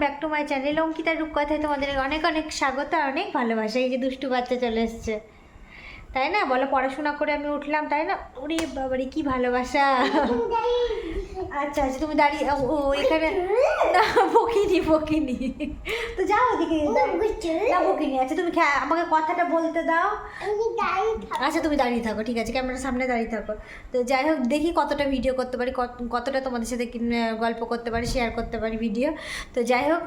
মাই channel Ankita রূপকথায় তোমাদের অনেক অনেক স্বাগত আর অনেক ভালোবাসা। এই যে দুষ্টু বাচ্চা চলে এসছে। তাই না? বলো, পড়াশোনা করে আমি উঠলাম, তাই না? ওরে বাবারে, কি ভালোবাসা। আচ্ছা আচ্ছা তুমি দাঁড়িয়ে ও এখানে না বকিনি বকিনি। তো যাও ওদিকে না বকিনি আচ্ছা তুমি আমাকে কথাটা বলতে দাও। আচ্ছা তুমি দাঁড়িয়ে থাকো ঠিক আছে ক্যামেরার সামনে দাঁড়িয়ে থাকো। তো যাই হোক দেখি কতটা ভিডিও করতে পারি কত- কতটা তোমাদের সাথে গল্প করতে পারি শেয়ার করতে পারি ভিডিও তো যাই হোক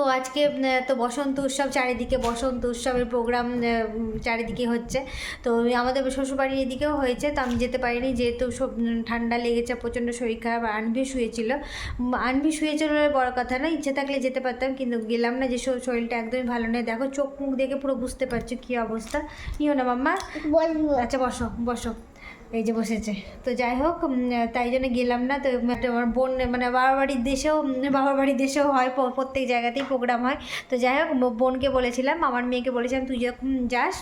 তো আজকে তো বসন্ত উৎসব চারিদিকে বসন্ত উৎসবের প্রোগ্রাম চারিদিকে হচ্ছে। তো আমাদের শ্বশুরবাড়ির এদিকেও হয়েছে তো আমি যেতে পারিনি যেহেতু সব ঠান্ডা লেগেছে প্রচণ্ড শরীর খারাপ আর আনভি শুয়েছিল। আনভি শুয়েছিল বড় কথা না ইচ্ছে থাকলে যেতে পারতাম কিন্তু গেলাম না যে শরীরটা একদমই ভালো নয়। দেখো চোখ মুখ দেখে পুরো বুঝতে পারছ কী অবস্থা। নিও না মাম্মা। আচ্ছা বসো বসো। এই যে বসেছে। তো যাই হোক তাই জন্য গেলাম না। তো আমার বোন মানে বাবার বাড়ির দেশেও বাবার বাড়ির দেশেও হয় প্রত্যেক জায়গাতেই প্রোগ্রাম হয়। তো যাই হোক বোনকে বলেছিলাম, আমার মেয়েকে বলেছিলাম, তুই যখন যাস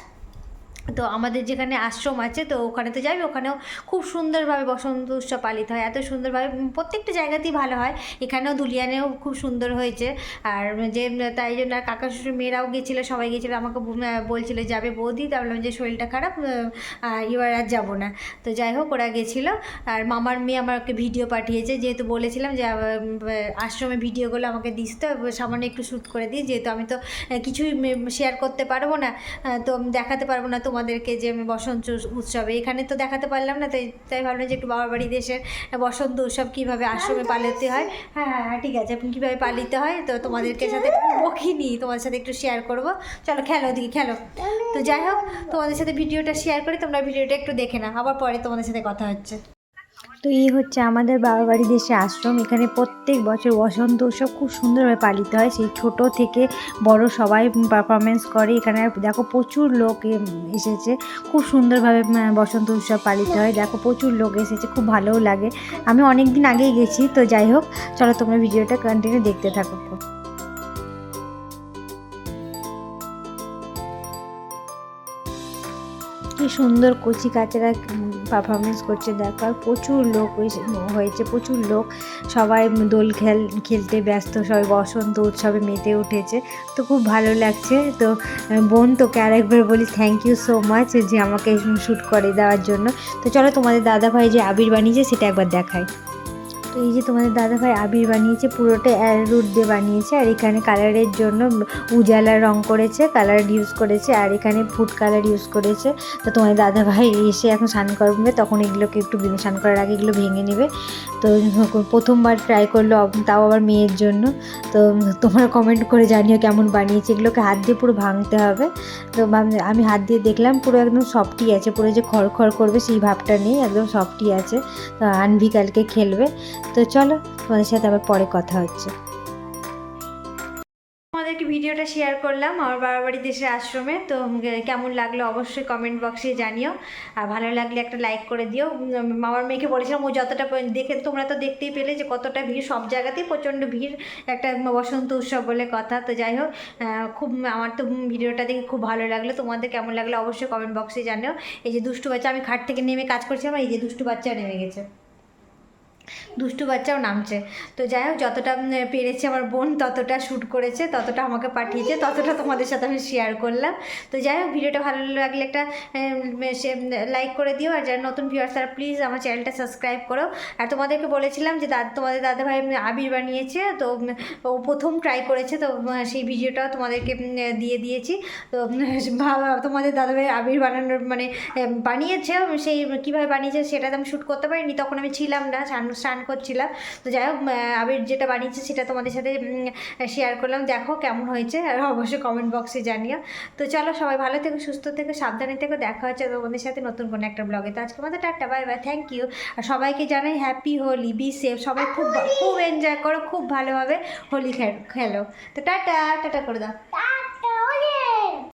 তো আমাদের যেখানে আশ্রম আছে, তো ওখানে তো যাবি ওখানেও খুব সুন্দরভাবে বসন্ত উৎসব পালিত হয়। এত সুন্দরভাবে প্রত্যেকটা জায়গাতেই ভালো হয়। এখানেও দুলিয়ানেও খুব সুন্দর হয়েছে। আর যে তাই জন্য আর কাকা শ্বশুর মেয়েরাও গেছিল, সবাই গেছিল, আমাকে বলছিল, যাবে বৌদি। তা বললাম যে, শরীরটা খারাপ এবার আর যাব না। তো যাই হোক, ওরা গেছিল। আর মামার মেয়ে আমাকে ভিডিও পাঠিয়েছে, যেহেতু বলেছিলাম যে আশ্রমে ভিডিওগুলো আমাকে দিস তো সামান্য একটু শ্যুট করে দিই। যেহেতু আমি তো কিছুই শেয়ার করতে পারব না তো দেখাতে পারব না তোমাদেরকে যে আমি বসন্ত উৎসবে এখানে তো দেখাতে পারলাম না তাই তাই ভাবলাম যে একটু বাবার বাড়ি দেশের বসন্ত উৎসব কীভাবে আশ্রমে পালিত হয়। হ্যাঁ হ্যাঁ হ্যাঁ ঠিক আছে আপনি কীভাবে পালিত হয় তো তোমাদেরকে সাথে বকিনি তোমাদের সাথে একটু শেয়ার করব। চলো খেলো ওদিকে খেলো। তো যাই হোক তোমাদের সাথে ভিডিওটা শেয়ার করে তোমরা ভিডিওটা একটু দেখে না আবার পরে তোমাদের সাথে কথা হচ্ছে। তো এই হচ্ছে আমাদের বাবা বাড়ি দেশে আশ্রম। এখানে প্রত্যেক বছর বসন্ত উৎসব খুব সুন্দরভাবে পালিত হয়। সেই ছোট থেকে বড় সবাই পারফরমেন্স করে। এখানে দেখো প্রচুর লোক এসেছে। খুব সুন্দরভাবে বসন্ত উৎসব পালিত হয়। দেখো প্রচুর লোক এসেছে, খুব ভালোও লাগে। আমি অনেক দিন আগেই গেছি, তো যাই হোক, চলো তোমরা ভিডিওটা কন্টিনিউ দেখতে থাকো। কি সুন্দর কচি কাচারা পারফরমেন্স করছে। দেখো, আর প্রচুর লোক হয়েছে- প্রচুর লোক। সবাই দোল খেল, খেলতে ব্যস্ত, সবাই বসন্ত উৎসবে মেতে উঠেছে। তো খুব ভালো লাগছে। তো বোন তোকে আরেকবার বলি থ্যাংক ইউ সো মাচ যে আমাকে শ্যুট করে দেওয়ার জন্য। তো চলো তোমাদের দাদা ভাই যে আবির বানিয়েছে, সেটা একবার দেখাই। তো এই যে তোমাদের দাদা ভাই আবির বানিয়েছে, পুরোটা অ্যারোরুট দিয়ে বানিয়েছে, আর এখানে কালারের জন্য উজালা রং করেছে, কালার ইউজ করেছে, আর এখানে ফুড কালার ইউজ করেছে। তো তোমার দাদা ভাই এসে এখন স্নান করবে, তখন এগুলোকে একটু স্নান করার আগে এগুলো ভেঙে নেবে। তো প্রথমবার ট্রাই করল তাও আবার মেয়ের জন্য। তো তোমরা কমেন্ট করে জানিও কেমন বানিয়েছে, এগুলোকে হাত দিয়ে পুরো ভাঙতে হবে। তো আমি হাত দিয়ে দেখলাম, পুরো একদম সফটই আছে, পুরো যে খড় খড় করবে সেই ভাবটা নেই, একদম সফটই আছে। তো আনভি কালকে খেলবে। তো চলো, তোমাদের সাথে আবার পরে কথা হচ্ছে। তোমাদেরকে ভিডিওটা শেয়ার করলাম আমার বাবার বাড়ি দেশের আশ্রমে, তো কেমন লাগল অবশ্যই কমেন্ট বক্সে জানিও। আর ভালো লাগলে একটা লাইক করে দিও। মামার মেয়েকে বলেছিলাম, ও যতটা দেখে তোমরা তো দেখতেই পেলে যে কতটা ভিড়, সব জায়গাতেই প্রচণ্ড ভিড়, একটা বসন্ত উৎসব বলে কথা। তো যাই হোক খুব আমার তো ভিডিওটা দেখে খুব ভালো লাগল। তোমাদের কেমন লাগল অবশ্যই কমেন্ট বক্সে জানিও। এই যে দুষ্টু বাচ্চা, আমি খাট থেকে নেমে কাজ করছিলাম এই যে দুষ্টু বাচ্চা নেমে গেছে। দুষ্টু বাচ্চাও নামছে। তো যাই হোক যতটা পেরেছে আমার বোন ততটা শ্যুট করেছে ততটা আমাকে পাঠিয়েছে ততটা তোমাদের সাথে আমি শেয়ার করলাম। তো যাই হোক ভিডিওটা ভালো লাগলে একটা লাইক করে দিও আর যারা নতুন ভিউয়ার্স তারা প্লিজ আমার চ্যানেলটা সাবস্ক্রাইব করো। আর তোমাদেরকে বলেছিলাম যে দাদা তোমাদের দাদাভাই উম, আবির বানিয়েছে তো ও প্রথম ট্রাই করেছে তো সেই ভিডিওটাও তোমাদেরকে দিয়ে দিয়েছি। তো তোমাদের দাদাভাই আবির বানানোর মানে বানিয়েছে সেই কীভাবে বানিয়েছে সেটা আমি শ্যুট করতে পারিনি তখন আমি ছিলাম না স্নান করছিলাম। তো যাই হোক আবির যেটা বানিয়েছি সেটা তোমাদের সাথে শেয়ার করলাম। দেখো কেমন হয়েছে, আর অবশ্যই কমেন্ট বক্সে জানিও। তো চলো সবাই ভালো থেকো, সুস্থ থেকো, সাবধানে থেকো। দেখা হচ্ছে তোমাদের সাথে নতুন কোনো একটা ব্লগে তো আজকে আমাদের tata bye bye thank you আর সবাইকে জানাই হ্যাপি হোলি বি সেফ সবাই খুব খুব এনজয় করো, খুব ভালোভাবে হোলি খেলো। তো টাটা টাটা করে দাও।